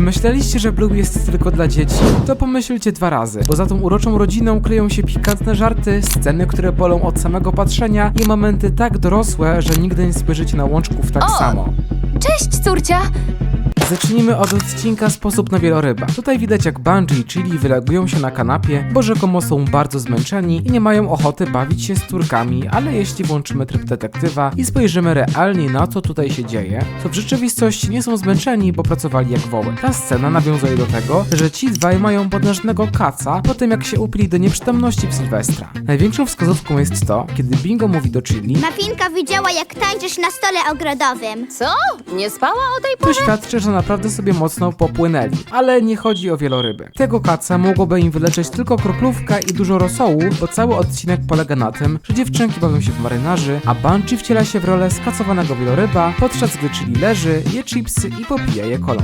Czy myśleliście, że Blue jest tylko dla dzieci? To pomyślcie dwa razy, bo za tą uroczą rodziną kryją się pikantne żarty, sceny, które bolą od samego patrzenia i momenty tak dorosłe, że nigdy nie spojrzycie na łączków tak O! samo. Cześć, córcia! Zacznijmy od odcinka Sposób na wieloryba. Tutaj widać jak Bungie i Chili wylegują się na kanapie, bo rzekomo są bardzo zmęczeni i nie mają ochoty bawić się z turkami, ale jeśli włączymy tryb detektywa i spojrzymy realnie na co tutaj się dzieje, to w rzeczywistości nie są zmęczeni, bo pracowali jak woły. Ta scena nawiązuje do tego, że ci dwaj mają potężnego kaca po tym jak się upili do nieprzytomności w Sylwestra. Największą wskazówką jest to, kiedy Bingo mówi do Chili, Mafinka widziała, jak tańczysz na stole ogrodowym. Co? Nie spała o tej To porze? świadczy, że naprawdę sobie mocno popłynęli. Ale nie chodzi o wieloryby. Tego kaca mogłoby im wyleczyć tylko kroplówka i dużo rosołu, bo cały odcinek polega na tym, że dziewczynki bawią się w marynarzy, a Banshee wciela się w rolę skacowanego wieloryba, podczas gdy Chili leży, je chipsy i popija je kolą.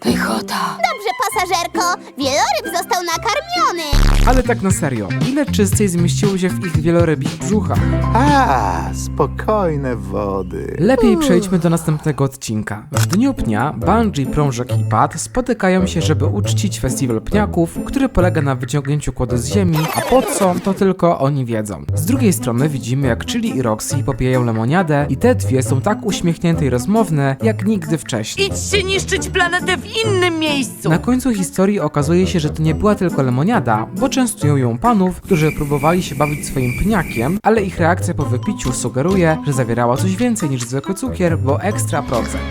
Pychota. Dobrze, pasażerko, wieloryb został nakarmiony. Ale tak na serio, ile czystej zmieściło się w ich wielorybich brzuchach? A, spokojne wody. Lepiej przejdźmy do następnego odcinka. W dniu pnia Bungie, Prążek i Pat spotykają się, żeby uczcić festiwal pniaków, który polega na wyciągnięciu kłody z ziemi, a po co, to tylko oni wiedzą. Z drugiej strony widzimy jak Chili i Roxy popijają lemoniadę i te dwie są tak uśmiechnięte i rozmowne, jak nigdy wcześniej. Idźcie niszczyć planetę w innym miejscu! Na końcu historii okazuje się, że to nie była tylko lemoniada, bo częstują ją panów, którzy próbowali się bawić swoim pniakiem, ale ich reakcja po wypiciu sugeruje, że zawierała coś więcej niż zwykły cukier, bo ekstra procent.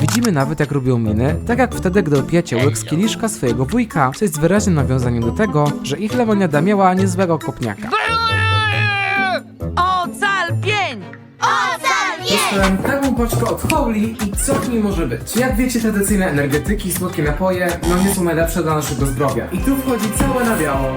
Widzimy nawet jak robią miny, tak jak wtedy, gdy opijacie łyk z kieliszka swojego wujka, co jest wyraźnym nawiązaniem do tego, że ich lemoniada miała niezłego kopniaka. Ocal pień! Dostałem taką paczkę od Holy i co w niej może być? Jak wiecie, tradycyjne energetyki słodkie napoje no nie są najlepsze dla naszego zdrowia. I tu wchodzi całe na biało.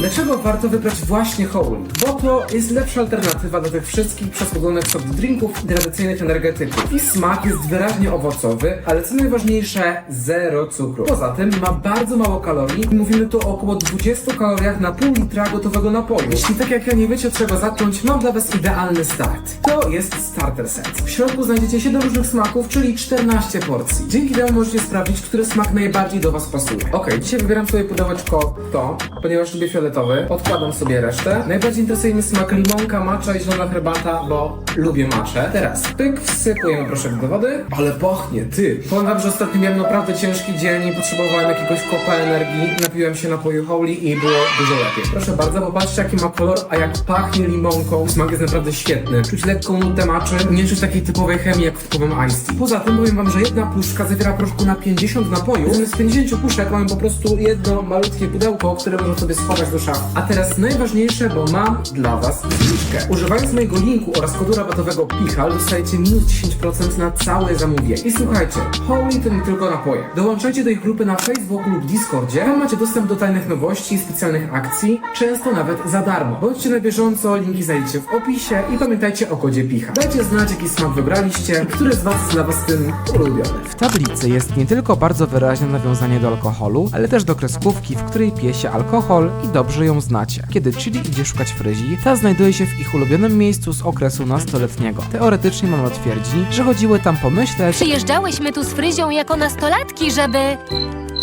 Dlaczego warto wybrać właśnie Holy? Bo to jest lepsza alternatywa do tych wszystkich przesłodzonych soft drinków i tradycyjnych energetyków. I smak jest wyraźnie owocowy, ale co najważniejsze, zero cukru. Poza tym ma bardzo mało kalorii i mówimy tu o około 20 kaloriach na pół litra gotowego napoju. Jeśli tak jak ja nie wiecie od czego zacząć, mam dla was idealny start. To jest starter set. W środku znajdziecie 7 różnych smaków, czyli 14 porcji. Dzięki temu możecie sprawdzić, który smak najbardziej do was pasuje. Ok, dzisiaj wybieram sobie pudełeczko to, ponieważ lubię fioletowy. Odkładam sobie resztę. Najbardziej interesuje mnie smak limonka, macza i zielona herbata, bo lubię maczę. Teraz pyk, wsypujemy proszek do wody. Ale pachnie, ty! Powiem wam, że ostatnio miałem naprawdę ciężki dzień i potrzebowałem jakiegoś kopa energii. Napiłem się napoju Holy i było dużo lepiej. Proszę bardzo, popatrzcie jaki ma kolor, a jak pachnie limonką. Smak jest naprawdę świetny. Czuć lekką nutę maczy, nie czuć takiej typowej jak w typowym tea. Poza tym powiem wam, że jedna puszka zawiera proszku na 50 napojów. Zamiast 50 puszek mamy po prostu jedno malutkie pudełko, które można sobie schować do szafy. A teraz najważniejsze, bo mam dla was zniżkę. Używając mojego linku oraz kodu rabatowego PICHAL dostajecie minus 10% na całe zamówienie. I słuchajcie, Holy to nie tylko napoje. Dołączajcie do ich grupy na Facebooku lub Discordzie. Tam macie dostęp do tajnych nowości i specjalnych akcji, często nawet za darmo. Bądźcie na bieżąco, linki znajdziecie w opisie i pamiętajcie o kodzie PICHAL. Dajcie znać, jaki smak wybraliście i który z was jest dla was tym ulubiony. W tablicy jest nie tylko bardzo wyraźne nawiązanie do alkoholu, ale też do kreskówki, w której pije się alkohol i dobrze ją znacie. Kiedy Chili idzie szukać fryzi, ta znajduje się w ich ulubionym miejscu z okresu nastoletniego. Teoretycznie mama twierdzi, że chodziły tam pomyśleć, Przyjeżdżałyśmy tu z Fryzią jako nastolatki, żeby...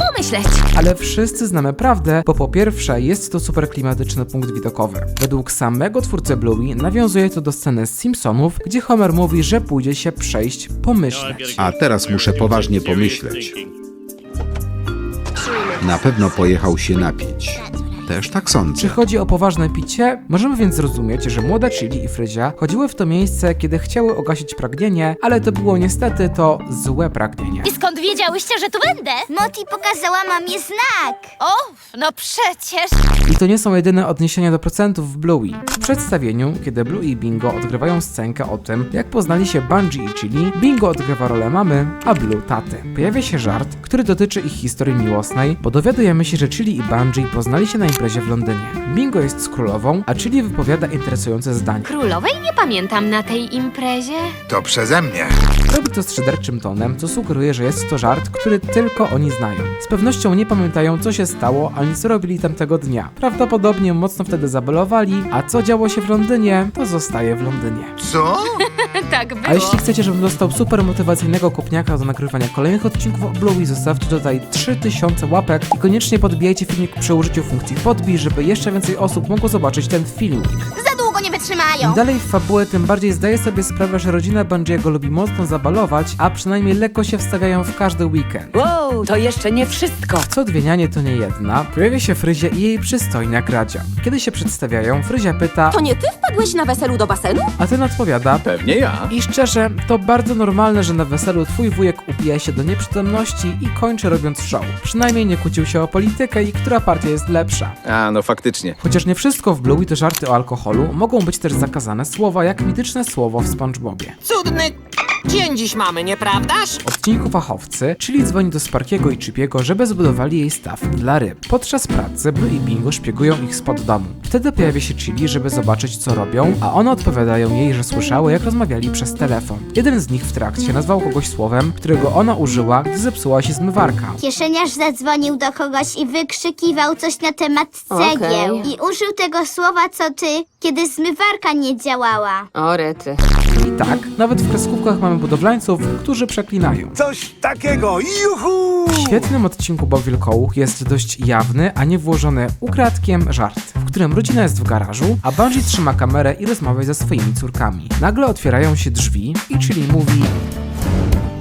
pomyśleć. Ale wszyscy znamy prawdę, bo po pierwsze jest to super klimatyczny punkt widokowy. Według samego twórcy Bluey nawiązuje to do sceny z Simpsonów, gdzie Homer mówi, że pójdzie się przejść, pomyśleć. A teraz muszę poważnie pomyśleć. Na pewno pojechał się napić. Też tak Czy sądzę. chodzi o poważne picie? Możemy więc zrozumieć, że młoda Chili i Fryzia chodziły w to miejsce, kiedy chciały ogasić pragnienie, ale to było niestety to złe pragnienie. I skąd wiedziałyście, że tu będę? Moti pokazała mamie znak. O, no przecież... I to nie są jedyne odniesienia do procentów w Bluey. W przedstawieniu, kiedy Blue i Bingo odgrywają scenkę o tym, jak poznali się Bungie i Chili, Bingo odgrywa rolę mamy, a Blue taty. Pojawia się żart, który dotyczy ich historii miłosnej, bo dowiadujemy się, że Chili i Bungie poznali się na imprezie w Londynie. Bingo jest z królową, a Chili wypowiada interesujące zdanie. Królowej nie pamiętam na tej imprezie. To przeze mnie. Robi to z szyderczym tonem, co sugeruje, że jest to żart, który tylko oni znają. Z pewnością nie pamiętają, co się stało, ani co robili tamtego dnia. Prawdopodobnie mocno wtedy zabolowali, a co działo się w Londynie, to zostaje w Londynie. Co? Tak A jeśli chcecie, żebym dostał super motywacyjnego kopniaka do nagrywania kolejnych odcinków o Bluey, zostawcie tutaj 3000 łapek i koniecznie podbijajcie filmik przy użyciu funkcji podbij, żeby jeszcze więcej osób mogło zobaczyć ten film. Wytrzymają. Im dalej w fabułę, tym bardziej zdaję sobie sprawę, że rodzina Bungiego lubi mocno zabalować, a przynajmniej lekko się wstawiają w każdy weekend. Wow, to jeszcze nie wszystko. Co dwie nianie to nie jedna, pojawia się Fryzia i jej przystojna Gradzia. Kiedy się przedstawiają, Fryzia pyta, To nie ty wpadłeś na weselu do basenu? a ten odpowiada, Pewnie ja. I szczerze, to bardzo normalne, że na weselu twój wujek upija się do nieprzytomności i kończy robiąc show. Przynajmniej nie kłócił się o politykę i która partia jest lepsza. A, no faktycznie. Chociaż nie wszystko w Bluey to żarty o alkoholu, mogą być też zakazane słowa, jak mityczne słowo w SpongeBobie. Cudny dzień dziś mamy, nieprawdaż? W odcinku fachowcy, czyli dzwoni do Sparkiego i Chipiego, żeby zbudowali jej staw dla ryb. Podczas pracy Blue i Bingo szpiegują ich spod domu. Wtedy pojawia się Chili, żeby zobaczyć co robią, a one odpowiadają jej, że słyszały jak rozmawiali przez telefon. Jeden z nich w trakcie nazwał kogoś słowem, którego ona użyła, gdy zepsuła się zmywarka. Kieszeniarz zadzwonił do kogoś i wykrzykiwał coś na temat cegieł. I użył tego słowa co ty, kiedy zmywarka nie działała. O rety. I tak, nawet w kreskówkach mamy budowlańców, którzy przeklinają. Coś takiego, juhu! W świetnym odcinku Bob jest dość jawny, a nie włożony ukradkiem żart, w którym rodzina jest w garażu, a Bungie trzyma kamerę i rozmawia ze swoimi córkami. Nagle otwierają się drzwi i Chili mówi,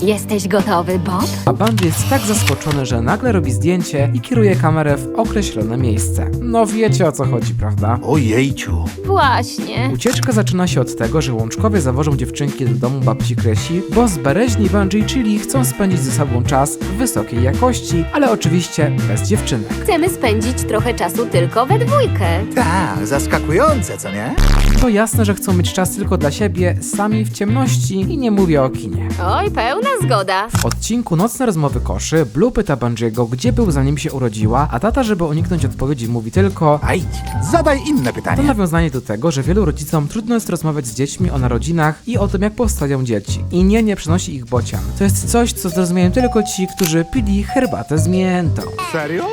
Jesteś gotowy, Bob? a Bungie jest tak zaskoczony, że nagle robi zdjęcie i kieruje kamerę w określone miejsce. No wiecie o co chodzi, prawda? Ojejciu. Właśnie. Ucieczka zaczyna się od tego, że łączkowie zawożą dziewczynki do domu babci Kresi, bo zbereźni Bungie Chili chcą spędzić ze sobą czas w wysokiej jakości, ale oczywiście bez dziewczynek. Chcemy spędzić trochę czasu tylko we dwójkę. Tak, zaskakujące, co nie? To jasne, że chcą mieć czas tylko dla siebie, sami w ciemności i nie mówię o kinie. Oj, pełna zgoda. W odcinku Nocne rozmowy koszy Blue pyta Bungiego, gdzie był zanim się urodziła, a tata, żeby uniknąć odpowiedzi, mówi tylko Aj, zadaj inne to pytanie. nawiązanie do tego, że wielu rodzicom trudno jest rozmawiać z dziećmi o narodzinach i o tym, jak powstają dzieci. I nie, nie przynosi ich bocian. To jest coś, co zrozumieją tylko ci, którzy pili herbatę z miętą. Serio?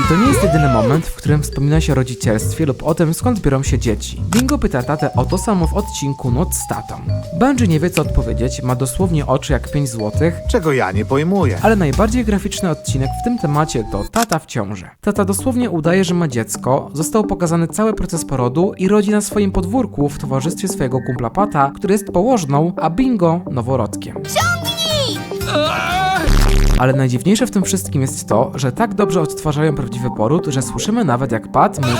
I to nie jest jedyny moment, w którym wspomina się o rodzicielstwie lub o tym, skąd biorą się dzieci. Bingo pyta tatę o to samo w odcinku Noc z tatą. Bungie nie wie co odpowiedzieć, ma dosłownie oczy jak 5 złotych, Czego ja nie pojmuję. ale najbardziej graficzny odcinek w tym temacie to Tata w ciąży. Tata dosłownie udaje, że ma dziecko, został pokazany cały proces porodu i rodzi na swoim podwórku w towarzystwie swojego kumpla Pata, który jest położną, a Bingo noworodkiem. Ale najdziwniejsze w tym wszystkim jest to, że tak dobrze odtwarzają prawdziwy poród, że słyszymy nawet jak Pat mówi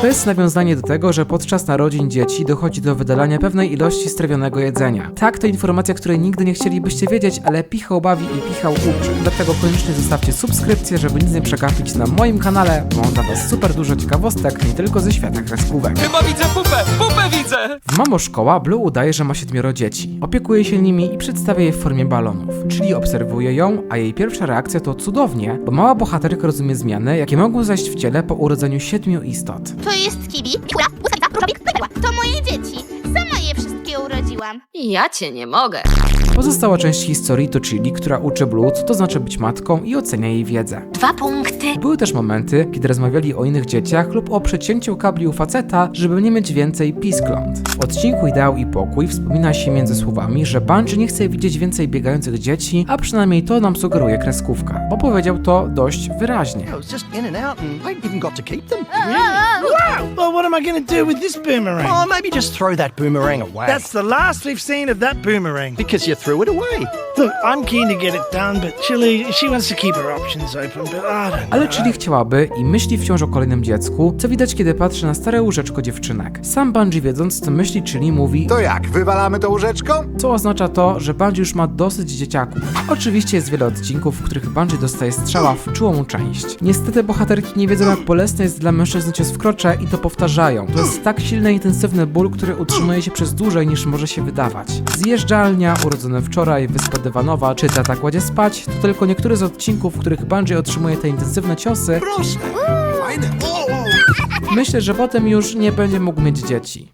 To jest nawiązanie do tego, że podczas narodzin dzieci dochodzi do wydalania pewnej ilości strawionego jedzenia. Tak, to informacja, której nigdy nie chcielibyście wiedzieć, ale Pichał bawi i Pichał uczy. Dlatego koniecznie zostawcie subskrypcję, żeby nic nie przegapić na moim kanale, bo mam dla was super dużo ciekawostek, nie tylko ze świata kreskówek. Chyba widzę pupę, Mamo Szkoła Blue udaje, że ma siedmioro dzieci. Opiekuje się nimi i przedstawia je w formie balonów. Czyli obserwuje ją, a jej pierwsza reakcja to cudownie, bo mała bohaterka rozumie zmiany, jakie mogą zajść w ciele po urodzeniu siedmiu istot. To jest kibi, kura, błyskawica, różowik. To moje dzieci. Sama je wszystkie urodziłam. Ja cię nie mogę. Pozostała część historii to Chili, która uczy Blue, co to znaczy być matką i ocenia jej wiedzę. Dwa punkty. Były też momenty, kiedy rozmawiali o innych dzieciach lub o przecięciu kabli u faceta, żeby nie mieć więcej piskląt. W odcinku Ideał i Pokój wspomina się między słowami, że Bungie nie chce widzieć więcej biegających dzieci, a przynajmniej to nam sugeruje kreskówka, bo powiedział to dość wyraźnie. Well, what am I going to do with this boomerang? Oh, maybe just throw that boomerang away. That's the last we've seen of that boomerang. because you threw it away. Look, I'm keen to get it done, but Chili, she wants to keep her options open, but I don't Ale know. Chili chciałaby i myśli wciąż o kolejnym dziecku, co widać kiedy patrzy na stare łóżeczko dziewczynek. Sam Bungie wiedząc co myśli Chili mówi To jak, wywalamy to łóżeczko? co oznacza to, że Bungie już ma dosyć dzieciaków. Oczywiście jest wiele odcinków, w których Bungie dostaje strzała w czułą część. Niestety bohaterki nie wiedzą jak bolesne jest dla mężczyzn cios w krocze i to powtarzają. To jest tak silny, intensywny ból, który utrzymuje się przez dłużej niż może się wydawać. Zjeżdżalnia, urodzone wczoraj, wyspa dywanowa, czy tata kładzie spać, to tylko niektóre z odcinków, w których Bungie otrzymuje te intensywne ciosy. Proszę. Fajne. O, o. Myślę, że potem już nie będzie mógł mieć dzieci.